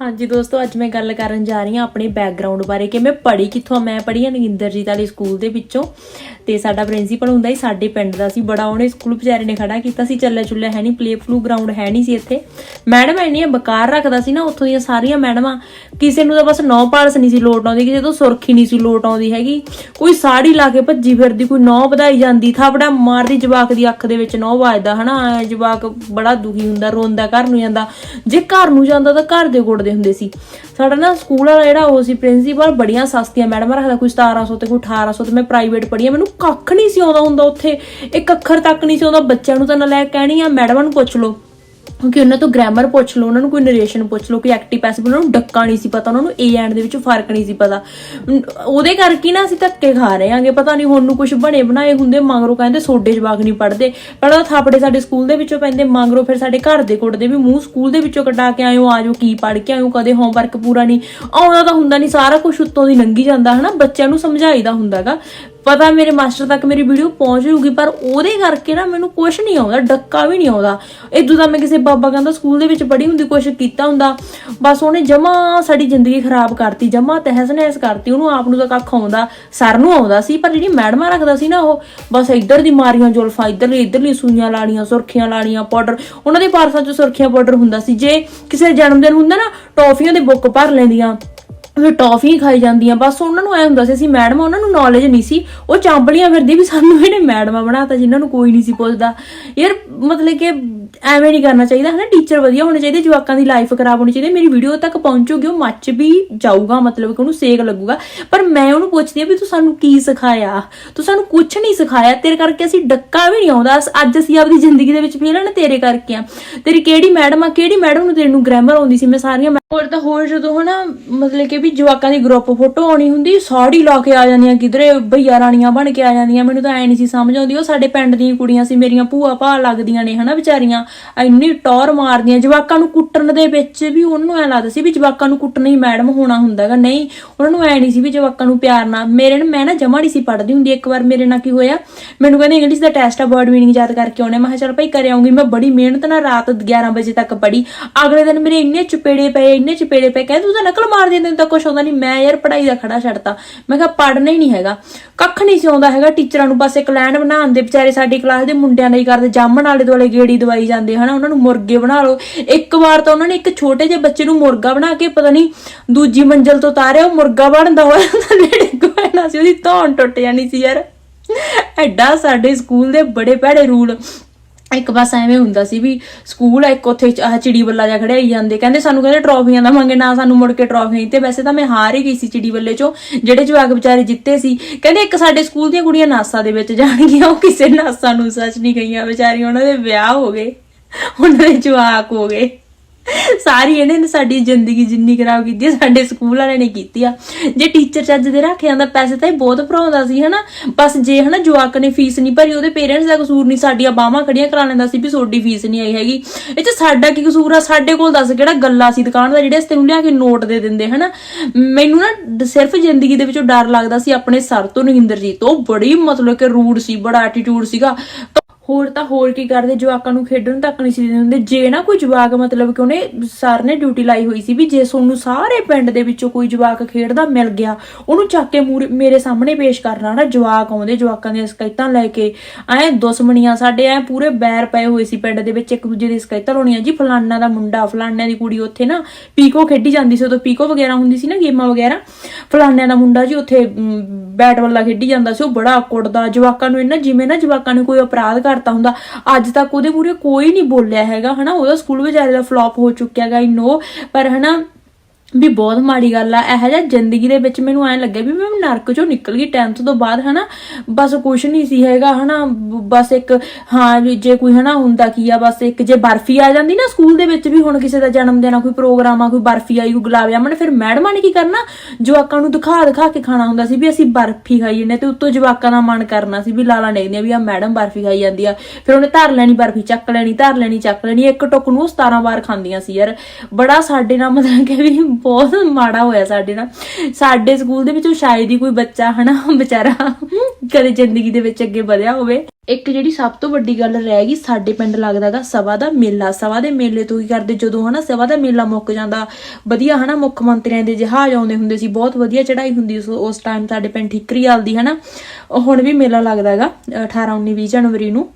ਹਾਂਜੀ ਦੋਸਤੋ, ਅੱਜ ਮੈਂ ਗੱਲ ਕਰਨ ਜਾ ਰਹੀ ਹਾਂ ਆਪਣੇ ਬੈਕਗ੍ਰਾਉਂਡ ਬਾਰੇ ਕਿ ਮੈਂ ਪੜ੍ਹੀ ਕਿੱਥੋਂ ਮੈਂ ਪੜ੍ਹੀ ਹਾਂ ਨਗਿੰਦਰਜੀਤ ਵਾਲੇ ਸਕੂਲ ਦੇ ਵਿੱਚੋਂ ਤੇ ਸਾਡਾ ਪ੍ਰਿੰਸੀਪਲ ਹੁੰਦਾ ਸੀ, ਸਾਡੇ ਪਿੰਡ ਦਾ ਸੀ। ਬੜਾ ਉਹਨੇ ਸਕੂਲ ਵਿਚਾਰੇ ਨੇ ਖੜਾ ਕੀਤਾ ਸੀ, ਚੱਲੇ ਚੁੱਲੇ ਹੈ ਨਹੀਂ ਪਲੇ ਫਲੂ ਗਰਾਊਂਡ ਹੈ ਨਹੀਂ ਸੀ ਇੱਥੇ। ਮੈਡਮ ਇੰਨੀਆਂ ਬਕਾਰ ਰੱਖਦਾ ਸੀ ਨਾ, ਉੱਥੋਂ ਦੀਆਂ ਸਾਰੀਆਂ ਮੈਡਮਾਂ, ਕਿਸੇ ਨੂੰ ਤਾਂ ਬਸ ਨੌ ਪਾਲਸ ਨਹੀਂ ਸੀ, ਲੋਟ ਆਉਂਦੀ, ਕਿਸੇ ਤੋਂ ਸੁਰਖੀ ਨਹੀਂ ਸੀ, ਲੋਟ ਆਉਂਦੀ ਹੈਗੀ। ਕੋਈ ਸਾੜੀ ਲਾ ਕੇ ਭੱਜੀ ਫਿਰਦੀ, ਕੋਈ ਨੌ ਵਧਾਈ ਜਾਂਦੀ, ਥਾਪੜਾ ਮਾਰਦੀ ਜਵਾਕ ਦੀ ਅੱਖ ਦੇ ਵਿੱਚ ਨੌ ਵੱਜਦਾ, ਹਨਾ ਐਂ ਜਵਾਕ ਬੜਾ ਦੁਖੀ ਹੁੰਦਾ, ਰੋਂਦਾ, ਘਰ ਨੂੰ ਜਾਂਦਾ। ਜੇ ਘਰ ਨੂੰ ਜਾਂਦਾ ਤਾਂ ਘਰ ਦੇ ਗੁੜ ਗੁੱਟਦੇ ਹੁੰਦੇ ਸੀ। ਸਾਡਾ ਨਾ ਸਕੂਲ ਵਾਲਾ ਜਿਹੜਾ ਉਹ ਸੀ ਪ੍ਰਿੰਸੀਪਲ ਬੜੀਆਂ ਸਸਤੀਆਂ। ਮੈਡਮਾਂ ਰੱਖਦਾ ਕੋਈ 1700 ਤੇ ਕੋਈ 1800 ਤੇ ਮੈਂ ਪ੍ਰਾਈਵੇਟ ਪੜ੍ਹੀ ਆ। ਮੈਨੂੰ ਕੱਖ ਨਹੀਂ ਸੀ ਆਉਂਦਾ ਹੁੰਦਾ ਉੱਥੇ। ਇੱਕ ਅੱਖਰ ਤੱਕ ਨਹੀਂ ਸੀ ਆਉਂਦਾ। ਬੱਚਿਆਂ ਨੂੰ ਤਾਂ ਨਾ ਲੈ ਕਹਿਣੀ ਆ। ਮੈਡਮਾਂ ਨੂੰ ਪੁੱਛ ਲਓ। ਕਿਉਂਕਿ ਉਹਨਾਂ ਤੋਂ ਗ੍ਰਾਮਰ ਪੁੱਛ ਲਓ, ਉਹਨਾਂ ਨੂੰ ਕੋਈ ਨਰੇਸ਼ਨ ਪੁੱਛ ਲਓ, ਕੋਈ ਐਕਟਿਵ ਪੈਸਿਵ ਉਹਨਾਂ ਨੂੰ ਡੱਕਾ ਨਹੀਂ ਸੀ ਪਤਾ, ਉਹਨਾਂ ਨੂੰ ਏ ਐਂਡ ਦੇ ਵਿੱਚ ਫ਼ਰਕ ਨਹੀਂ ਸੀ ਪਤਾ। ਉਹਦੇ ਕਰਕੇ ਨਾ ਅਸੀਂ ਧੱਕੇ ਖਾ ਰਹੇ ਆਂਗੇ ਪਤਾ ਨਹੀਂ ਹੁਣ ਨੂੰ ਕੁਝ ਬਣੇ ਬਣਾਏ ਹੁੰਦੇ, ਮੰਗਰੋ ਕਹਿੰਦੇ ਸੋਡੇ ਜਵਾਕ ਨਹੀਂ ਪੜਦੇ ਪਹਿਲਾਂ ਥਾਪੜੇ ਸਾਡੇ ਸਕੂਲ ਦੇ ਵਿੱਚੋਂ ਪੈਂਦੇ, ਮੰਗਰੋ ਫਿਰ ਸਾਡੇ ਘਰ ਦੇ ਕੁੱਟਦੇ ਵੀ ਮੂੰਹ ਸਕੂਲ ਦੇ ਵਿੱਚੋਂ ਕਟਾ ਕੇ ਆਇਓ ਆਜੋ ਕੀ ਪੜ ਕੇ ਆਇਓ, ਕਦੇ ਹੋਮਵਰਕ ਪੂਰਾ ਨਹੀਂ। ਆਉਣਾ ਤਾਂ ਹੁੰਦਾ ਨਹੀਂ, ਸਾਰਾ ਕੁਝ ਉੱਤੋਂ ਦੀ ਲੰਘੀ ਜਾਂਦਾ, ਹਨਾ? ਬੱਚਿਆਂ ਨੂੰ ਸਮਝਾਈਦਾ ਹੁੰਦਾਗਾ। ਪਤਾ ਮੇਰੇ ਮਾਸਟਰ ਤੱਕ ਮੇਰੀ ਵੀਡੀਓ ਪਹੁੰਚ ਜੂਗੀ ਪਰ ਉਹਦੇ ਕਰਕੇ ਨਾ ਮੈਨੂੰ ਕੁਝ ਨਹੀਂ ਆਉਂਦਾ, ਡੱਕਾ ਵੀ ਨਹੀਂ ਆਉਂਦਾ। ਇਦੋਂ ਤਾਂ ਮੈਂ ਕਿਸੇ ਬਾਬਾ ਕਹਿੰਦਾ ਸਕੂਲ ਦੇ ਵਿੱਚ ਪੜ੍ਹੀ ਹੁੰਦੀ ਕੁਝ ਕੀਤਾ ਹੁੰਦਾ। ਬਸ ਉਹਨੇ ਜਮਾ ਸਾਡੀ ਜ਼ਿੰਦਗੀ ਖਰਾਬ ਕਰਤੀ, ਜਮਾ ਤਹਿਸ ਨਹਿਸ ਕਰਤੀ, ਉਹਨੂੰ ਆਪ ਨੂੰ ਤਾਂ ਕੱਖ ਆਉਂਦਾ, ਸਰ ਨੂੰ ਆਉਂਦਾ ਸੀ, ਪਰ ਜਿਹੜੀ ਮੈਡਮਾਂ ਰੱਖਦਾ ਸੀ ਨਾ ਉਹ, ਬਸ ਇੱਧਰ ਦੀ ਮਾਰੀਆਂ ਜੁਲਫਾਂ, ਇੱਧਰਲੀ ਇੱਧਰਲੀ ਸੂਈਆਂ ਲਾਣੀਆਂ ਸੁਰਖੀਆਂ ਲਾਣੀਆਂ ਪਾਊਡਰ, ਉਹਨਾਂ ਦੇ ਪਾਰਸਾਂ 'ਚ ਸੁਰਖੀਆਂ ਪਾਊਡਰ ਹੁੰਦਾ ਸੀ। ਜੇ ਕਿਸੇ ਜਨਮ ਦਿਨ ਹੁੰਦਾ ਨਾ, ਟੌਫੀਆਂ ਦੇ ਬੁੱਕ ਭਰ ਲੈਂਦੀਆਂ। ਫਿਰ ਟੌਫੀ ਖਾਈ ਜਾਂਦੀਆਂ। ਬਸ ਉਹਨਾਂ ਨੂੰ ਐ ਹੁੰਦਾ ਸੀ, ਅਸੀਂ ਮੈਡਮ ਉਹਨਾਂ ਨੂੰ ਨੌਲੇਜ ਨਹੀਂ ਸੀ। ਉਹ ਚਾਂਬਲੀਆਂ ਫਿਰਦੀ ਵੀ ਸਾਨੂੰ ਇਹਨੇ ਮੈਡਮਾਂ ਬਣਾਤਾ, ਜਿਨ੍ਹਾਂ ਨੂੰ ਕੋਈ ਨਹੀਂ ਸੀ ਪੁੱਛਦਾ। ਯਾਰ ਮਤਲਬ ਕਿ ਐਵੇਂ ਨਹੀਂ ਕਰਨਾ ਚਾਹੀਦਾ, ਹਨਾ? ਟੀਚਰ ਵਧੀਆ ਹੋਣੇ ਚਾਹੀਦੇ, ਜਵਾਕਾਂ ਦੀ ਲਾਈਫ ਖਰਾਬ ਹੋਣੀ ਚਾਹੀਦੀ, ਮੇਰੀ ਵੀਡੀਓ ਤੱਕ ਪਹੁੰਚੂਗੀ, ਉਹ ਮੱਚ ਵੀ ਜਾਊਗਾ, ਮਤਲਬ ਕਿ ਉਹਨੂੰ ਸੇਕ ਲੱਗੂਗਾ। ਪਰ ਮੈਂ ਉਹਨੂੰ ਪੁੱਛਦੀ ਆ ਵੀ ਤੂੰ ਸਾਨੂੰ ਕੀ ਸਿਖਾਇਆ? ਤੂੰ ਸਾਨੂੰ ਕੁਝ ਨਹੀਂ ਸਿਖਾਇਆ, ਤੇਰੇ ਕਰਕੇ ਅਸੀਂ ਡੱਕਾ ਵੀ ਨਹੀਂ ਆਉਂਦਾ। ਅੱਜ ਅਸੀਂ ਆਪਦੀ ਜ਼ਿੰਦਗੀ ਦੇ ਵਿੱਚ ਫੇਲ ਆ ਨਾ ਤੇਰੇ ਕਰਕੇ ਆ। ਤੇਰੀ ਕਿਹੜੀ ਮੈਡਮ ਆ, ਕਿਹੜੀ ਮੈਡਮ ਨੂੰ ਤੇਰੇ ਨੂੰ ਗ੍ਰਾਮਰ ਆਉਂਦੀ ਸੀ? ਮੈਂ ਸਾਰੀਆਂ ਹੋਰ ਤਾਂ ਹੋਰ ਜਦੋਂ ਹਨਾ, ਮਤਲਬ ਕਿ ਵੀ ਜਵਾਕਾਂ ਦੀ ਗਰੁੱਪ ਫੋਟੋ ਆਉਣੀ ਹੁੰਦੀ, ਸਾੜੀ ਲਾ ਕੇ ਆ ਜਾਂਦੀਆਂ ਕਿਧਰੇ ਭਈਆ ਰਾਣੀਆਂ ਬਣ ਕੇ ਆ ਜਾਂਦੀਆਂ। ਮੈਨੂੰ ਤਾਂ ਐ ਨਹੀਂ ਸੀ ਸਮਝ ਆਉਂਦੀ, ਉਹ ਸਾਡੇ ਪਿੰਡ ਦੀਆਂ ਕੁੜੀਆਂ ਸੀ, ਮੇਰੀਆਂ ਭੂਆ ਭਾ ਲੱਗਦੀਆਂ ਨੇ ਹਨਾ ਵਿਚਾਰੀਆਂ। ਇੰਨੀ ਟੌਰ ਮਾਰਦੀਆਂ, ਜਵਾਕਾਂ ਨੂੰ ਕੁੱਟਣ ਦੇ ਵਿੱਚ ਵੀ ਉਹਨੂੰ ਐ ਲੱਗਦਾ ਸੀ ਵੀ ਜਵਾਕਾਂ ਨੂੰ ਕੁੱਟਣਾ ਹੀ ਮੈਡਮ ਹੋਣਾ ਹੁੰਦਾਗਾ ਨਹੀਂ, ਉਹਨਾਂ ਨੂੰ ਐ ਨਹੀਂ ਸੀ ਵੀ ਜਵਾਕਾਂ ਨੂੰ ਪਿਆਰ ਨਾਲ। ਮੇਰੇ ਨਾਲ, ਮੈਂ ਨਾ ਜਮਾ ਨਹੀਂ ਸੀ ਪੜ੍ਹਦੀ ਹੁੰਦੀ, ਇੱਕ ਵਾਰ ਮੇਰੇ ਨਾਲ ਕੀ ਹੋਇਆ? ਮੈਨੂੰ ਕਹਿੰਦੇ ਇੰਗਲਿਸ਼ ਦਾ ਟੈਸਟ ਆ ਵਰਡ ਮੀਨਿੰਗ ਯਾਦ ਕਰਕੇ ਆਉਣੇ। ਮੈਂ ਕਿਹਾ, ਚੱਲ ਭਾਈ ਕਰ ਆਉਂਗੀ। ਮੈਂ ਬੜੀ ਮਿਹਨਤ ਨਾਲ ਰਾਤ 11 ਵਜੇ ਤੱਕ ਪੜ੍ਹੀ। ਅਗਲੇ ਦਿਨ ਮੇਰੇ ਇੰਨੇ ਚਪੇੜੇ ਪਏ, ਇੰਨੇ ਚਪੇੜੇ ਪਏ। ਕਹਿੰਦੇ, ਤੂੰ ਤਾਂ ਨਕਲ ਮਾਰ ਦਿੰਦੇ ਤੈਨੂੰ ਤਾਂ ਕੁਝ ਆਉਂਦਾ ਨਹੀਂ। ਮੈਂ ਯਾਰ ਪੜ੍ਹਾਈ ਦਾ ਖੜਾ ਛੱਡਤਾ। ਮੈਂ ਕਿਹਾ, ਪੜ੍ਹਨਾ ਹੀ ਨਹੀਂ ਹੈਗਾ। ਕੱਖ ਨਹੀਂ ਸੀ ਆਉਂਦਾ ਹੈਗਾ। ਟੀਚਰਾਂ ਨੂੰ ਬਸ ਇੱਕ ਲੈਂਡ ਬਣਾਉਣ ਦੇ ਵਿਚਾਰੇ ਸਾਡੀ ਕਲਾਸ ਦੇ ਮੁੰਡਿਆਂ ਲਈ ਕਰਦੇ। ਜਾਮਣ ਵਾਲੇ ਦੁਆਲੇ ਗੇੜੀ ਦਵਾਈ ਜਾਂਦੇ। ਹਨਾ, ਉਹਨਾਂ ਨੂੰ ਮੁਰਗੇ ਬਣਾ ਲਓ। ਇੱਕ ਵਾਰ ਤਾਂ ਉਹਨਾਂ ਨੇ ਇੱਕ ਛੋਟੇ ਜਿਹੇ ਬੱਚੇ ਨੂੰ ਮੁਰਗਾ ਬਣਾ ਕੇ ਪਤਾ ਨਹੀਂ ਦੂਜੀ ਮੰਜ਼ਲ ਤੋਂ ਉਤਾਰਿਆ ਉਹ ਮੁਰਗਾ ਬਣਦਾ ਹੋਇਆ ਥੱਲੇ ਡਿੱਗ ਪੈਣਾ ਸੀ, ਉਹਦੀ ਧੌਣ ਟੁੱਟ ਜਾਣੀ ਸੀ ਯਾਰ। ਐਡਾ ਸਾਡੇ ਸਕੂਲ ਦੇ ਬੜੇ ਭੈੜੇ ਰੂਲ। ਇੱਕ ਬਸ ਐਵੇਂ ਹੁੰਦਾ ਸੀ ਵੀ ਸਕੂਲ ਆ, ਇੱਕ ਉੱਥੇ ਆਹ ਚਿੜੀ ਬੱਲਾ ਜਾ ਖੜਿਆ ਹੀ ਜਾਂਦੇ। ਕਹਿੰਦੇ ਸਾਨੂੰ ਕਹਿੰਦੇ ਟਰੋਫੀਆਂ ਦਾ ਦਵਾਂਗੇ, ਨਾ ਸਾਨੂੰ ਮੁੜ ਕੇ ਟਰੋਫੀਆਂ ਤੇ ਵੈਸੇ ਤਾਂ ਮੈਂ ਹਾਰ ਹੀ ਗਈ ਸੀ ਚਿੜੀ ਬੱਲੇ ਚੋਂ, ਜਿਹੜੇ ਜਵਾਕ ਵਿਚਾਰੇ ਜਿੱਤੇ ਸੀ। ਕਹਿੰਦੇ ਇੱਕ ਸਾਡੇ ਸਕੂਲ ਦੀਆਂ ਕੁੜੀਆਂ ਨਾਸਾ ਦੇ ਵਿੱਚ ਜਾਣਗੀਆਂ, ਉਹ ਕਿਸੇ ਨਾਸਾ ਨੂੰ ਸੱਚ ਨਹੀਂ ਗਈਆਂ ਵਿਚਾਰੀਆਂ ਉਹਨਾਂ ਦੇ ਵਿਆਹ ਹੋ ਗਏ। ਉਹਨਾਂ ਦੇ ਜਵਾਕ ਹੋ ਗਏ। ਸਾਰੀ ਇਹਨੇ ਨੇ ਸਾਡੀ ਜ਼ਿੰਦਗੀ ਜਿੰਨੀ ਖਰਾਬ ਕੀਤੀ ਆ, ਸਾਡੇ ਸਕੂਲ ਵਾਲਿਆਂ ਨੇ ਕੀਤੀ ਆ। ਜੇ ਟੀਚਰ ਚੱਜ ਦੇ ਰੱਖ ਜਾਂਦਾ ਪੈਸੇ ਤਾਂ ਇਹ ਬਹੁਤ ਭਰਾਉਂਦਾ ਸੀ ਹਨਾ? ਬਸ ਜੇ ਹਨਾ ਜਵਾਕ ਨੇ ਫੀਸ ਨਹੀਂ ਭਰੀ ਉਹਦੇ ਪੇਰੈਂਟਸ ਦਾ ਕਸੂਰ ਨਹੀਂ ਸਾਡੀਆਂ ਬਾਹਾਂ ਖੜੀਆਂ ਕਰਾ ਲੈਂਦਾ ਸੀ ਵੀ ਤੁਹਾਡੀ ਫੀਸ ਨਹੀਂ ਆਈ ਹੈਗੀ। ਇਹ ਚ ਸਾਡਾ ਕੀ ਕਸੂਰ ਆ? ਸਾਡੇ ਕੋਲ ਦੱਸ ਕਿਹੜਾ ਗੱਲਾਂ ਸੀ ਦੁਕਾਨ ਦਾ ਜਿਹੜੇ ਤੈਨੂੰ ਲਿਆ ਕੇ ਨੋਟ ਦੇ ਦਿੰਦੇ ਹਨਾ? ਮੈਨੂੰ ਨਾ ਸਿਰਫ ਜ਼ਿੰਦਗੀ ਦੇ ਵਿੱਚੋਂ ਡਰ ਲੱਗਦਾ ਸੀ ਆਪਣੇ ਸਰ ਤੋਂ ਨਗਿੰਦਰਜੀਤ ਤੋਂ। ਬੜੀ ਮਤਲਬ ਕਿ ਰੂਡ ਸੀ ਬੜਾ ਐਟੀਟਿਊਡ ਸੀਗਾ। ਹੋਰ ਤਾਂ ਹੋਰ ਕੀ ਕਰਦੇ? ਜਵਾਕਾਂ ਨੂੰ ਖੇਡਣ ਤੱਕ ਨਹੀਂ ਸੀ ਦਿੰਦੇ ਜੇ ਨਾ ਕੋਈ ਜਵਾਕ ਮਤਲਬ ਕਿ ਉਹਨੇ ਸਰ ਨੇ ਡਿਊਟੀ ਲਾਈ ਹੋਈ ਸੀ ਵੀ ਜੇ ਤੁਹਾਨੂੰ ਸਾਰੇ ਪਿੰਡ ਦੇ ਵਿੱਚੋਂ ਕੋਈ ਜਵਾਕ ਖੇਡਦਾ ਮਿਲ ਗਿਆ, ਉਹਨੂੰ ਚੱਕ ਕੇ ਮੇਰੇ ਸਾਹਮਣੇ ਪੇਸ਼ ਕਰਨਾ ਨਾ, ਜਵਾਕ ਆਉਂਦੇ, ਜਵਾਕਾਂ ਦੀਆਂ ਸ਼ਿਕਾਇਤਾਂ ਲੈ ਕੇ। ਐ ਦੁਸ਼ਮਣੀਆਂ ਸਾਡੇ, ਐ ਪੂਰੇ ਬੈਰ ਪਏ ਹੋਏ ਸੀ ਪਿੰਡ ਦੇ ਵਿੱਚ, ਇੱਕ ਦੂਜੇ ਦੀ ਸ਼ਿਕਾਇਤਾਂ ਲਾਉਣੀਆਂ। ਜੀ ਫਲਾਨਾ ਦਾ ਮੁੰਡਾ, ਫਲਾਨਿਆਂ ਦੀ ਕੁੜੀ ਉੱਥੇ ਨਾ, ਪੀਕੋ ਖੇਡੀ ਜਾਂਦੀ ਸੀ, ਉਦੋਂ ਪੀਕੋ ਵਗੈਰਾ ਹੁੰਦੀ ਸੀ ਨਾ ਗੇਮਾਂ ਵਗੈਰਾ। ਫਲਾਨਿਆਂ ਦਾ ਮੁੰਡਾ ਜੀ ਉੱਥੇ ਬੈਟ ਬੱਲਾ ਖੇਡੀ ਜਾਂਦਾ ਸੀ, ਉਹ ਬੜਾ ਕੁੱਟਦਾ ਜਵਾਕਾਂ ਨੂੰ ਇਹਨਾਂ ਜਿਵੇਂ ਨਾ ਜਵਾਕਾਂ ਨੇ ਕੋਈ ਅਪਰਾਧ ਕਰਤਾ ਹੁੰਦਾ, ਅੱਜ ਤੱਕ ਉਹਦੇ ਮੂਹਰੇ ਕੋਈ ਨਹੀਂ ਬੋਲਿਆ ਹੈਗਾ, ਹਨਾ, ਉਹਦਾ ਸਕੂਲ ਵਿਚਾਰੇ ਦਾ ਫਲॉप ਹੋ ਚੁੱਕਿਆ ਗਾ ਨੋ ਪਰ ਹਨਾ ਵੀ ਬਹੁਤ ਮਾੜੀ ਗੱਲ ਆ, ਇਹੋ ਜਿਹਾ ਜ਼ਿੰਦਗੀ ਦੇ ਵਿੱਚ ਮੈਨੂੰ ਐਂ ਲੱਗਿਆ ਵੀ ਮੈਂ ਨਰਕ ਚੋਂ ਨਿਕਲ ਗਈ 10th ਤੋਂ ਬਾਅਦ ਹਨਾ, ਬਸ ਕੁਝ ਨਹੀਂ ਸੀ ਹੈਗਾ ਹਨਾ ਬ- ਬਸ ਇੱਕ, ਹਾਂ ਵੀ ਜੇ ਕੋਈ ਹਨਾ ਹੁੰਦਾ ਕੀ ਆ, ਬਸ ਇੱਕ ਜੇ ਬਰਫੀ ਆ ਜਾਂਦੀ ਨਾ ਸਕੂਲ ਦੇ ਵਿੱਚ ਵੀ ਹੁਣ ਕਿਸੇ ਦਾ ਜਨਮ ਦਿਨ ਆ, ਕੋਈ ਪ੍ਰੋਗਰਾਮ ਆ, ਕੋਈ ਬਰਫੀ ਆਈ, ਕੋਈ ਗੁਲਾਬ ਜਾਮਣ, ਫਿਰ ਮੈਡਮਾਂ ਨੇ ਕੀ ਕਰਨਾ, ਜਵਾਕਾਂ ਨੂੰ ਦਿਖਾ ਦਿਖਾ ਕੇ ਖਾਣਾ ਹੁੰਦਾ ਸੀ ਵੀ ਅਸੀਂ ਬਰਫੀ ਖਾਈ ਨੇ ਤੇ ਉੱਤੋਂ ਜਵਾਕਾਂ ਦਾ ਮਨ ਕਰਨਾ ਸੀ ਵੀ ਲਾਲਾ ਡੇਗਦੀਆਂ ਵੀ ਆ ਮੈਡਮ ਬਰਫੀ ਖਾਈ ਜਾਂਦੀ ਆ। ਫਿਰ ਉਹਨੇ ਧਰ ਲੈਣੀ ਬਰਫੀ, ਚੱਕ ਲੈਣੀ, ਧਰ ਲੈਣੀ, ਚੱਕ ਲੈਣੀ, ਇੱਕ ਟੁੱਕ ਨੂੰ ਉਹ 17 ਵਾਰ ਖਾਂਦੀਆਂ ਸੀ ਯਾਰ। ਬੜਾ ਸਾਡੇ ਨਾਲ ਮਤਲਬ ਕਿ ਵੀ ਬਹੁਤ ਮਾੜਾ ਹੋਇਆ ਸਾਡੇ ਨਾਲ। ਸਾਡੇ ਸਕੂਲ ਦੇ ਵਿੱਚੋਂ ਸ਼ਾਇਦ ਹੀ ਕੋਈ ਬੱਚਾ ਹਨਾ, ਵਿਚਾਰਾ ਕਦੇ ਜ਼ਿੰਦਗੀ ਦੇ ਵਿੱਚ ਅੱਗੇ ਵਧਿਆ ਹੋਵੇ। ਇੱਕ ਜਿਹੜੀ ਸਭ ਤੋਂ ਵੱਡੀ ਗੱਲ ਰਹਿ ਗਈ ਸਾਡੇ ਪਿੰਡ ਲੱਗਦਾਗਾ ਸਭਾ ਦਾ ਮੇਲਾ। ਸਭਾ ਦੇ ਮੇਲੇ ਤੋਂ ਕੀ ਕਰਦੇ? ਜਦੋਂ ਹਨਾ ਸਵਾ ਦਾ ਮੇਲਾ ਮੁੱਕ ਜਾਂਦਾ, ਵਧੀਆ ਹਨਾ ਮੁੱਖ ਮੰਤਰੀਆਂ ਦੇ ਜਹਾਜ਼ ਆਉਂਦੇ ਹੁੰਦੇ ਸੀ, ਬਹੁਤ ਵਧੀਆ ਚੜਾਈ ਹੁੰਦੀ ਸੀ। ਉਸ ਟਾਈਮ ਸਾਡੇ ਪਿੰਡ ਠਿਕਰੀ ਆਲਦੀ ਹਨਾ ਹੁਣ ਵੀ ਮੇਲਾ ਲੱਗਦਾਗਾ 18 19 20 ਜਨਵਰੀ ਨੂੰ।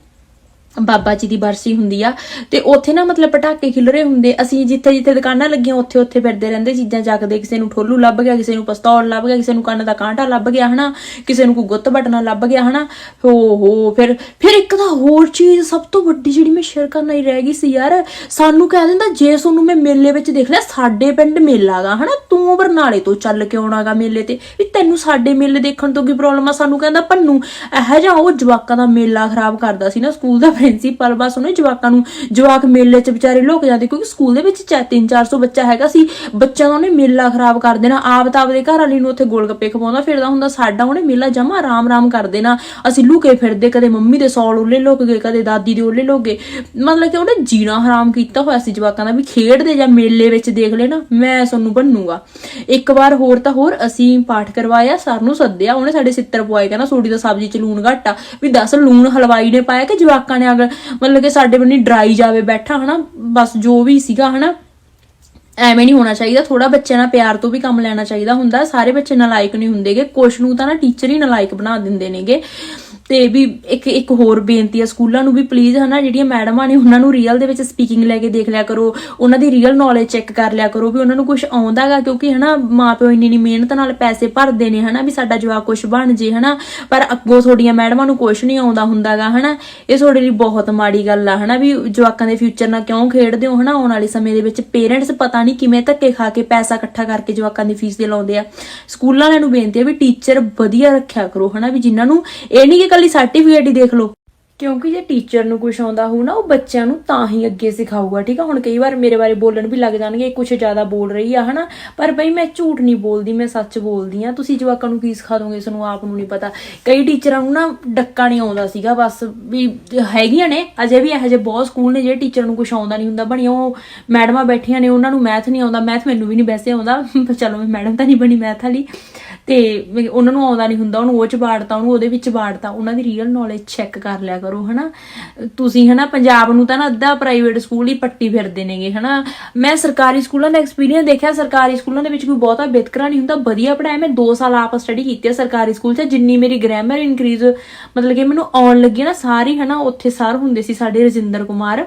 ਬਾਬਾ ਜੀ ਦੀ ਬਰਸੀ ਹੁੰਦੀ ਆ। ਤੇ ਉੱਥੇ ਨਾ ਮਤਲਬ ਪਟਾਕੇ ਖਿਲਰੇ ਹੁੰਦੇ। ਅਸੀਂ ਜਿੱਥੇ ਜਿੱਥੇ ਦੁਕਾਨਾਂ ਲੱਗੀਆਂ, ਉੱਥੇ ਉੱਥੇ ਫਿਰਦੇ ਰਹਿੰਦੇ। ਚੀਜ਼ਾਂ ਚੱਕਦੇ ਕਿਸੇ ਨੂੰ ਠੋਲੂ ਲੱਭ ਗਿਆ, ਕਿਸੇ ਨੂੰ ਪਿਸਤੌਲ ਲੱਭ ਗਿਆ, ਕਿਸੇ ਨੂੰ ਕੰਨ ਦਾ ਕਾਂਟਾ ਲੱਭ ਗਿਆ, ਹਨਾ? ਕਿਸੇ ਨੂੰ ਕੋਈ ਗੁੱਤ ਬਟਨਾ ਲੱਭ ਗਿਆ, ਹਨਾ? ਹੋ ਹੋ, ਫਿਰ ਫਿਰ ਇੱਕ ਤਾਂ ਹੋਰ ਚੀਜ਼ ਸਭ ਤੋਂ ਵੱਡੀ ਜਿਹੜੀ ਮੈਂ ਸ਼ੇਅਰ ਕਰਨਾ ਹੀ ਰਹਿ ਗਈ ਸੀ ਯਾਰ, ਸਾਨੂੰ ਕਹਿ ਦਿੰਦਾ, ਜੇ ਤੁਹਾਨੂੰ ਮੈਂ ਮੇਲੇ ਵਿੱਚ ਦੇਖ ਲਿਆ, ਸਾਡੇ ਪਿੰਡ ਮੇਲਾਗਾ ਹਨਾ? ਤੂੰ ਬਰਨਾਲੇ ਤੋਂ ਚੱਲ ਕੇ ਆਉਣਾਗਾ ਮੇਲੇ ਤੇ। ਵੀ ਤੈਨੂੰ ਸਾਡੇ ਮੇਲੇ ਦੇਖਣ ਤੋਂ ਕੀ ਪ੍ਰੋਬਲਮ ਆ? ਸਾਨੂੰ ਕਹਿੰਦਾ, ਪੰਨੂ, ਇਹੋ ਜਿਹਾ ਉਹ ਜਵਾਕਾਂ ਦਾ ਮੇਲਾ ਖਰਾਬ ਕਰਦਾ ਸੀ ਨਾ, ਸਕੂਲ ਦਾ ਪ੍ਰਿੰਸੀਪਲ ਬਸ ਉਹਨੇ ਜਵਾਕਾਂ ਨੂੰ ਜਵਾਕ ਮੇਲੇ 'ਚ ਵਿਚਾਰੇ ਲੁਕ ਜਾਂਦੇ, ਕਿਉਂਕਿ ਸਕੂਲ ਦੇ ਵਿੱਚ ਚਾ 3-400 ਬੱਚਾ ਹੈਗਾ ਸੀ, ਬੱਚਿਆਂ ਦਾ ਉਹਨੇ ਮੇਲਾ ਖਰਾਬ ਕਰ ਦੇਣਾ, ਆਪ ਤਾਂ ਆਪਦੇ ਘਰ ਵਾਲੀ ਨੂੰ ਉੱਥੇ ਗੋਲ ਗੱਪੇ ਖਵਾਉਂਦਾ ਫਿਰਦਾ ਹੁੰਦਾ, ਸਾਡਾ ਉਹਨੇ ਮੇਲਾ ਜਮਾ ਆਰਾਮ-ਆਰਾਮ ਕਰ ਦੇਣਾ, ਅਸੀਂ ਲੁਕੇ ਫਿਰਦੇ, ਕਦੇ ਮੰਮੀ ਦੇ ਸੌਲ ਉੱਲੇ ਲੁਕ ਗਏ, ਕਦੇ ਦਾਦੀ ਦੇ ਉੱਲੇ ਲੁਕ ਗਏ, ਮਤਲਬ ਕਿ ਉਹਨੇ ਜੀਣਾ ਹਰਾਮ ਕੀਤਾ ਹੋਇਆ ਸੀ ਜਵਾਕਾਂ ਦਾ, ਵੀ ਖੇਡਦੇ ਜਾਂ ਮੇਲੇ ਵਿੱਚ ਦੇਖ ਲੈ ਨਾ ਮੈਂ ਤੁਹਾਨੂੰ ਬੰਨੂਗਾ। ਇੱਕ ਵਾਰ ਹੋਰ ਤਾਂ ਹੋਰ, ਅਸੀਂ ਪਾਠ ਕਰਵਾਇਆ, ਸਰ ਨੂੰ ਸੱਦਿਆ, ਉਹਨੇ ਸਾਡੇ ਸਿੱਤਰ ਪੁਆਏ ਕਹਿੰਦਾ ਸੋਡੀ ਦਾ ਸਬਜ਼ੀ ਚ ਲੂਣ ਘੱਟ ਆ, ਵੀ ਦੱਸ ਲੂਣ ਹਲਵਾਈ ਨੇ ਪਾਇਆ ਕਿ ਜਵਾਕਾਂ ਨੇ ਮਤਲਬ ਕਿ ਸਾਡੇ ਬੰਨੀ ਡਰਾਈ ਜਾਵੇ ਬੈਠਾ, ਹਨਾ? ਬਸ ਜੋ ਵੀ ਸੀਗਾ, ਹਨਾ? ਐਵੇਂ ਨਹੀਂ ਹੋਣਾ ਚਾਹੀਦਾ। ਥੋੜਾ ਬੱਚਿਆਂ ਨਾਲ ਪਿਆਰ ਤੋਂ ਵੀ ਕੰਮ ਲੈਣਾ ਚਾਹੀਦਾ ਹੁੰਦਾ। ਸਾਰੇ ਬੱਚੇ ਨਲਾਇਕ ਨਹੀਂ ਹੁੰਦੇਗੇ। ਕੁਛ ਨੂੰ ਤਾਂ ਨਾ ਟੀਚਰ ਹੀ ਨਲਾਇਕ ਬਣਾ ਦਿੰਦੇ ਨੇਗੇ। ਤੇ ਵੀ ਇੱਕ ਇੱਕ ਹੋਰ ਬੇਨਤੀ ਆ, ਸਕੂਲਾਂ ਨੂੰ ਵੀ ਪਲੀਜ਼ ਹਨਾ, ਜਿਹੜੀਆਂ ਮੈਡਮਾਂ ਨੇ ਉਹਨਾਂ ਨੂੰ ਰੀਅਲ ਦੇ ਵਿੱਚ ਸਪੀਕਿੰਗ ਲੈ ਕੇ ਦੇਖ ਲਿਆ ਕਰੋ, ਉਹਨਾਂ ਦੀ ਰੀਅਲ ਨੌਲੇਜ ਚੈੱਕ ਕਰ ਲਿਆ ਕਰੋ ਵੀ ਉਹਨਾਂ ਨੂੰ ਕੁਝ ਆਉਂਦਾਗਾ ਕਿਉਂਕਿ ਹਨਾ ਮਾਪਿਓ ਇੰਨੀ ਇੰਨੀ ਮਿਹਨਤ ਨਾਲ ਪੈਸੇ ਭਰਦੇ ਨੇ ਹਨਾ ਵੀ ਸਾਡਾ ਜਵਾਕ ਕੁਝ ਬਣ ਜੇ ਹਨਾ, ਪਰ ਅੱਗੋਂ ਤੁਹਾਡੀਆਂ ਮੈਡਮਾਂ ਨੂੰ ਕੁਝ ਨਹੀਂ ਆਉਂਦਾ ਹੁੰਦਾਗਾ ਹਨਾ, ਇਹ ਤੁਹਾਡੇ ਲਈ ਬਹੁਤ ਮਾੜੀ ਗੱਲ ਆ ਹਨਾ ਵੀ ਜਵਾਕਾਂ ਦੇ ਫਿਊਚਰ ਨਾਲ ਕਿਉਂ ਖੇਡਦੇ ਹੋ ਹਨਾ, ਆਉਣ ਵਾਲੇ ਸਮੇਂ ਦੇ ਵਿੱਚ ਪੇਰੈਂਟਸ ਪਤਾ ਨਹੀਂ ਕਿਵੇਂ ਧੱਕੇ ਖਾ ਕੇ ਪੈਸਾ ਇਕੱਠਾ ਕਰਕੇ ਜਵਾਕਾਂ ਦੀ ਫੀਸ ਦੇ ਲਾਉਂਦੇ ਆ। ਸਕੂਲਾਂ ਵਾਲਿਆਂ ਨੂੰ ਬੇਨਤੀ ਆ ਵੀ ਟੀਚਰ ਵਧੀਆ ਰੱਖਿਆ ਕਰੋ ਹਨਾ ਵੀ ਜਿਨ੍ਹਾਂ ਨੂੰ ਇਹ ਨਹੀਂ ਕਿ ਕੱਲੀ ਸਰਟੀਫਿਕੇਟ ਹੀ ਦੇਖ ਲਓ। ਕਿਉਂਕਿ ਜੇ ਟੀਚਰ ਨੂੰ ਕੁਝ ਆਉਂਦਾ ਹੋਊ ਨਾ, ਉਹ ਬੱਚਿਆਂ ਨੂੰ ਤਾਂ ਹੀ ਅੱਗੇ ਸਿਖਾਊਗਾ, ਠੀਕ ਆ? ਹੁਣ ਕਈ ਵਾਰ ਮੇਰੇ ਬਾਰੇ ਬੋਲਣ ਵੀ ਲੱਗ ਜਾਣਗੇ ਕੁਝ ਜ਼ਿਆਦਾ ਬੋਲ ਰਹੀ ਆ, ਹਨਾ? ਪਰ ਬਈ ਮੈਂ ਝੂਠ ਨਹੀਂ ਬੋਲਦੀ, ਮੈਂ ਸੱਚ ਬੋਲਦੀ ਆ। ਤੁਸੀਂ ਜਵਾਕਾਂ ਨੂੰ ਕੀ ਸਿਖਾ ਦੋਗੇ? ਇਸ ਨੂੰ ਆਪ ਨੂੰ ਨਹੀਂ ਪਤਾ। ਕਈ ਟੀਚਰਾਂ ਨੂੰ ਨਾ ਡੱਕਾ ਨਹੀਂ ਆਉਂਦਾ ਸੀਗਾ, ਬਸ ਵੀ ਹੈਗੀਆਂ ਨੇ, ਅਜੇ ਵੀ ਇਹੋ ਜਿਹੇ ਬਹੁਤ ਸਕੂਲ ਨੇ, ਜਿਹੜੇ ਟੀਚਰ ਨੂੰ ਕੁਝ ਆਉਂਦਾ ਨਹੀਂ ਹੁੰਦਾ। ਬਣੀਆਂ ਉਹ ਮੈਡਮਾਂ ਬੈਠੀਆਂ ਨੇ, ਉਹਨਾਂ ਨੂੰ ਮੈਥ ਨਹੀਂ ਆਉਂਦਾ। ਮੈਥ ਮੈਨੂੰ ਵੀ ਨਹੀਂ ਵੈਸੇ ਆਉਂਦਾ। ਪਰ ਚਲੋ, ਮੈਂ ਮੈਡਮ ਤਾਂ ਨਹੀਂ ਬਣੀ ਮੈਥ ਵਾਲੀ। ਤੇ ਉਹਨਾਂ ਨੂੰ ਆਉਂਦਾ ਨਹੀਂ ਹੁੰਦਾ, ਉਹਨੂੰ ਉਹ ਚ ਬਾੜਤਾ ਉਹਨੂੰ ਉਹਦੇ ਵਿੱਚ ਬਾੜਤਾ ਉਹਨਾਂ ਦੀ ਰੀਅਲ ਨੌਲੇਜ ਚੈੱਕ ਕਰ ਲਿਆ ਕਰੋ, ਹਨਾ? ਤੁਸੀਂ, ਹਨਾ, ਪੰਜਾਬ ਨੂੰ ਤਾਂ ਨਾ ਅੱਧਾ ਪ੍ਰਾਈਵੇਟ ਸਕੂਲ ਹੀ ਪੱਟੀ ਫਿਰਦੇ ਨੇਗੇ, ਹਨਾ? ਮੈਂ ਸਰਕਾਰੀ ਸਕੂਲਾਂ ਦਾ ਐਕਸਪੀਰੀਅੰਸ ਦੇਖਿਆ, ਸਰਕਾਰੀ ਸਕੂਲਾਂ ਦੇ ਵਿੱਚ ਕੋਈ ਬਹੁਤਾ ਬਿਤਕਰਾ ਨਹੀਂ ਹੁੰਦਾ, ਵਧੀਆ ਪੜਾਇਆ ਮੈਂ 2 ਸਾਲ ਆਪ ਸਟੱਡੀ ਕੀਤੀ ਹੈ ਸਰਕਾਰੀ ਸਕੂਲ 'ਚ, ਜਿੰਨੀ ਮੇਰੀ ਗ੍ਰਾਮਰ ਇਨਕਰੀਜ਼ ਮਤਲਬ ਕਿ ਮੈਨੂੰ ਆਉਣ ਲੱਗੀ ਨਾ, ਸਾਰੀ, ਹਨਾ, ਉੱਥੇ ਸਰ ਹੁੰਦੇ ਸੀ ਸਾਡੇ, ਰਜਿੰਦਰ ਕੁਮਾਰ।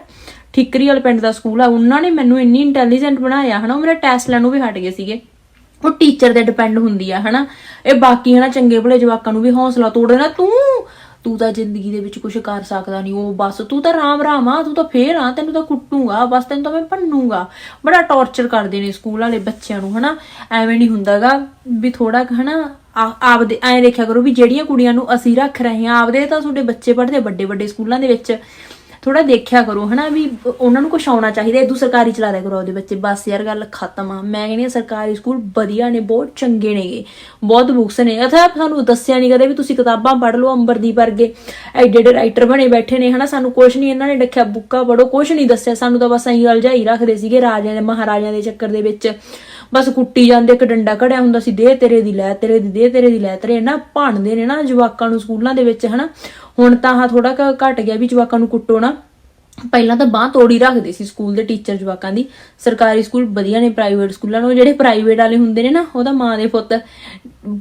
ਠਿਕਰੀ ਵਾਲੇ ਪਿੰਡ ਦਾ ਸਕੂਲ ਆ, ਉਹਨਾਂ ਨੇ ਮੈਨੂੰ ਇੰਨੀ ਇੰਟੈਲੀਜੈਂਟ ਬਣਾਇਆ, ਹਨਾ? ਉਹ ਮੇਰਾ ਟੈਸਟ ਲੈਣ ਨੂੰ ਵੀ ਹਟ ਗਏ ਸੀਗੇ। ਉਹ ਟੀਚਰ ਤੇ ਡਿਪੈਂਡ ਹੁੰਦੀ ਆ, ਹਨਾ? ਇਹ ਬਾਕੀ, ਹਨਾ, ਚੰਗੇ ਭਲੇ ਜਵਾਕਾਂ ਨੂੰ ਵੀ ਹੌਸਲਾ ਤੋੜ ਦੇਣਾ ਤੂੰ ਤੂੰ ਤਾਂ ਜ਼ਿੰਦਗੀ ਦੇ ਵਿੱਚ ਕੁਝ ਕਰ ਸਕਦਾ ਨਹੀਂ ਉਹ ਬਸ ਤੂੰ ਤਾਂ ਰਾਮ ਰਾਮ ਆ, ਤੂੰ ਤਾਂ ਫੇਰ ਆ, ਤੈਨੂੰ ਤਾਂ ਕੁੱਟੂਗਾ, ਬਸ ਤੈਨੂੰ ਤਾਂ ਮੈਂ ਭੰਨੂਗਾ। ਬੜਾ ਟੌਰਚਰ ਕਰਦੇ ਨੇ ਸਕੂਲ ਵਾਲੇ ਬੱਚਿਆਂ ਨੂੰ, ਹਨਾ? ਐਵੇਂ ਨਹੀਂ ਹੁੰਦਾਗਾ ਵੀ ਥੋੜਾ ਹਨਾ? ਆਪਦੇ, ਐਂ ਦੇਖਿਆ ਕਰੋ ਵੀ ਜਿਹੜੀਆਂ ਕੁੜੀਆਂ ਨੂੰ ਅਸੀਂ ਰੱਖ ਰਹੇ ਹਾਂ, ਆਪਦੇ ਤਾਂ ਤੁਹਾਡੇ ਬੱਚੇ ਪੜ੍ਹਦੇ ਵੱਡੇ ਵੱਡੇ ਸਕੂਲਾਂ ਦੇ ਵਿੱਚ। ਥੋੜਾ ਦੇਖਿਆ ਕਰੋ, ਹਨਾ ਵੀ ਉਹਨਾਂ ਨੂੰ ਕੁਝ ਆਉਣਾ ਚਾਹੀਦਾ ਇਦੋਂ ਸਰਕਾਰੀ ਚਲਾ ਦਿਆ ਕਰੋ ਉਹਦੇ ਬੱਚੇ, ਬਸ ਯਾਰ ਗੱਲ ਖਤਮ ਆ। ਮੈਂ ਕਹਿੰਦੀ ਹਾਂ ਸਰਕਾਰੀ ਸਕੂਲ ਵਧੀਆ ਨੇ, ਬਹੁਤ ਚੰਗੇ ਨੇਗੇ, ਬਹੁਤ ਬੁੱਕਸ ਨੇ। ਅਥਾ ਸਾਨੂੰ ਦੱਸਿਆ ਨਹੀਂ ਕਦੇ ਵੀ ਤੁਸੀਂ ਕਿਤਾਬਾਂ ਪੜ੍ਹ ਲਓ ਅੰਬਰਦੀਪ ਵਰਗੇ, ਐਡੇ ਐਡੇ ਰਾਈਟਰ ਬਣੇ ਬੈਠੇ ਨੇ, ਹਨਾ ਸਾਨੂੰ ਕੁਝ ਨਹੀਂ ਇਹਨਾਂ ਨੇ ਰੱਖਿਆ, ਬੁੱਕਾਂ ਪੜੋ ਕੁਝ ਨਹੀਂ ਦੱਸਿਆ। ਸਾਨੂੰ ਤਾਂ ਬਸ ਐਂ ਅਲਝਾਈ ਰੱਖਦੇ ਸੀਗੇ ਰਾਜਿਆਂ ਦੇ, ਮਹਾਰਾਜਿਆਂ ਦੇ ਚੱਕਰ ਦੇ ਵਿੱਚ। ਬਸ ਕੁੱਟੀ ਜਾਂਦੇ, ਇੱਕ ਡੰਡਾ ਕੜਿਆ ਹੁੰਦਾ ਸੀ, ਦੇ ਤੇਰੇ ਦੀ, ਲੈ ਤੇਰੇ ਦੀ, ਦੇ ਤੇਰੇ ਦੀ, ਲੈ ਤੇਰੇ ਨਾ ਭਾਣਦੇ ਨੇ ਨਾ ਜਵਾਕਾਂ ਨੂੰ ਸਕੂਲਾਂ ਦੇ ਵਿੱਚ, ਹਨਾ। ਹੁਣ ਤਾਂ ਆਹ ਥੋੜਾ ਘਟ ਗਿਆ ਵੀ ਜਵਾਕਾਂ ਨੂੰ ਕੁੱਟੋ ਨਾ। ਪਹਿਲਾਂ ਤਾਂ ਬਾਹ ਤੋੜੀ ਰੱਖਦੇ ਸੀ ਸਕੂਲ ਦੇ ਟੀਚਰ ਜਵਾਕਾਂ ਦੀ। ਸਰਕਾਰੀ ਸਕੂਲ ਵਧੀਆ ਨੇ, ਪ੍ਰਾਈਵੇਟ ਸਕੂਲਾਂ ਨੂੰ। ਜਿਹੜੇ ਪ੍ਰਾਈਵੇਟ ਵਾਲੇ ਹੁੰਦੇ ਨੇ ਨਾ, ਉਹਦਾ ਮਾਂ ਦੇ ਪੁੱਤ।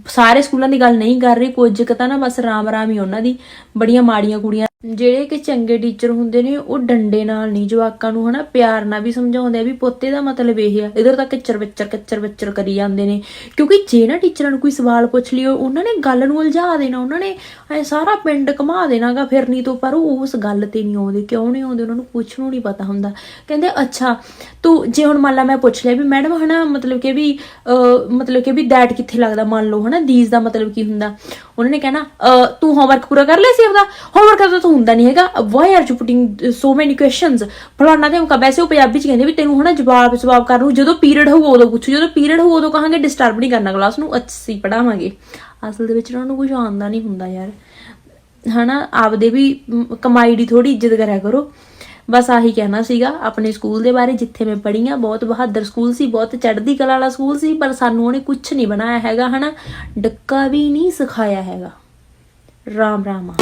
ਸਾਰੇ ਸਕੂਲਾਂ ਦੀ ਗੱਲ ਨਹੀਂ ਕਰ ਰਹੀ, ਕੁਝ ਕੁ ਤਾਂ ਨਾ ਬਸ ਰਾਮ ਰਾਮ ਹੀ ਉਹਨਾਂ ਦੀ। ਬੜੀਆਂ ਮਾੜੀਆਂ ਕੁੜੀਆਂ ਜਿਹੜੇ ਕਿ ਚੰਗੇ ਟੀਚਰ ਹੁੰਦੇ ਨੇ ਉਹ ਡੰਡੇ ਨਾਲ ਨਹੀਂ ਜਵਾਕਾਂ ਨੂੰ ਹਨਾ ਪਿਆਰ ਨਾਲ ਵੀ ਸਮਝਾਉਂਦੇ ਆ ਵੀ ਪੋਤੇ ਦਾ ਮਤਲਬ ਇਹ ਆ ਇਧਰ ਤੱਕ ਕਿਚਰ ਵਿਚਰ ਕਿਚਰ ਵਿਚਰ ਕਰੀ ਜਾਂਦੇ ਨੇ। ਕਿਉਂਕਿ ਜੇ ਨਾ ਟੀਚਰਾਂ ਨੂੰ ਕੋਈ ਸਵਾਲ ਪੁੱਛ ਲਿਓ ਉਹਨਾਂ ਨੇ ਗੱਲ ਨੂੰ ਉਲਝਾ ਦੇਣਾ ਉਹਨਾਂ ਨੇ ਐ ਸਾਰਾ ਪਿੰਡ ਘੁਮਾ ਦੇਣਾਗਾ ਫਿਰਨੀ ਤੋਂ ਪਰ ਉਹ ਉਸ ਗੱਲ ਤੇ ਨਹੀਂ ਆਉਂਦੇ ਕਿਉਂ ਨਹੀਂ ਆਉਂਦੇ ਉਹਨਾਂ ਨੂੰ ਕੁਛ ਨੂੰ ਨਹੀਂ ਪਤਾ ਹੁੰਦਾ। ਕਹਿੰਦੇ ਅੱਛਾ ਤੂੰ ਜੇ ਹੁਣ ਮੰਨ ਲਾ ਮੈਂ ਪੁੱਛ ਲਿਆ ਵੀ ਮੈਡਮ ਹਨਾ ਮਤਲਬ ਕਿ ਵੀ ਅਹ, ਮਤਲਬ ਕਿ ਵੀ ਦੈਟ ਕਿੱਥੇ ਲੱਗਦਾ? ਮੰਨ ਲਓ ਹਨਾ ਦੀਸ ਦਾ ਮਤਲਬ ਕੀ ਹੁੰਦਾ? ਉਹਨਾਂ ਨੇ ਕਹਿਣਾ ਤੂੰ ਹੋਮਵਰਕ ਪੂਰਾ ਕਰ ਲਿਆ ਸੀ ਆਪਦਾ? ਹੋਮਵਰਕ ਤਾਂ ਤੂੰ ਹੁੰਦਾ ਨਹੀਂ ਹੈਗਾ। Why are you putting so many questions ਫਲਾਣਾ ਤੇ ਉਨਕਾ ਵੈਸੇ ਉਹ ਪੰਜਾਬੀ ਚ ਕਹਿੰਦੇ ਵੀ ਤੈਨੂੰ ਹਨਾ ਜਵਾਬ ਜਵਾਬ ਕਰਨ ਨੂੰ ਜਦੋਂ ਪੀਰੀਅਡ ਹੋਊ ਉਦੋਂ ਪੁੱਛੂ, ਜਦੋਂ ਪੀਰੀਅਡ ਹੋਊ ਉਦੋਂ ਕਹਾਂਗੇ ਡਿਸਟਰਬ ਨਹੀਂ ਕਰਨਾ ਕਲਾਸ ਨੂੰ ਅੱਛੀ ਪੜਾਵਾਂਗੇ ਅਸਲ ਦੇ ਵਿੱਚ ਉਹਨਾਂ ਨੂੰ ਕੁਝ ਆਉਂਦਾ ਨਹੀਂ ਹੁੰਦਾ ਯਾਰ। ਹਨਾ, ਆਪਦੇ ਵੀ ਕਮਾਈ ਦੀ ਥੋੜੀ ਇੱਜ਼ਤ ਕਰਿਆ ਕਰੋ। ਬਸ ਆਹੀ ਕਹਿਣਾ ਸੀਗਾ ਆਪਣੇ ਸਕੂਲ ਦੇ ਬਾਰੇ, ਜਿੱਥੇ ਮੈਂ ਪੜ੍ਹੀ ਆ ਬਹੁਤ ਬਹਾਦਰ ਸਕੂਲ ਸੀ, ਬਹੁਤ ਚੜ੍ਹਦੀ ਕਲਾ ਵਾਲਾ ਸਕੂਲ ਸੀ, ਪਰ ਸਾਨੂੰ ਉਹਨੇ ਕੁਝ ਨਹੀਂ ਬਣਾਇਆ ਹੈਗਾ, ਹਨਾ। ਡੱਕਾ ਵੀ ਨਹੀਂ ਸਿਖਾਇਆ ਹੈਗਾ। ਰਾਮ ਰਾਮ ਆ।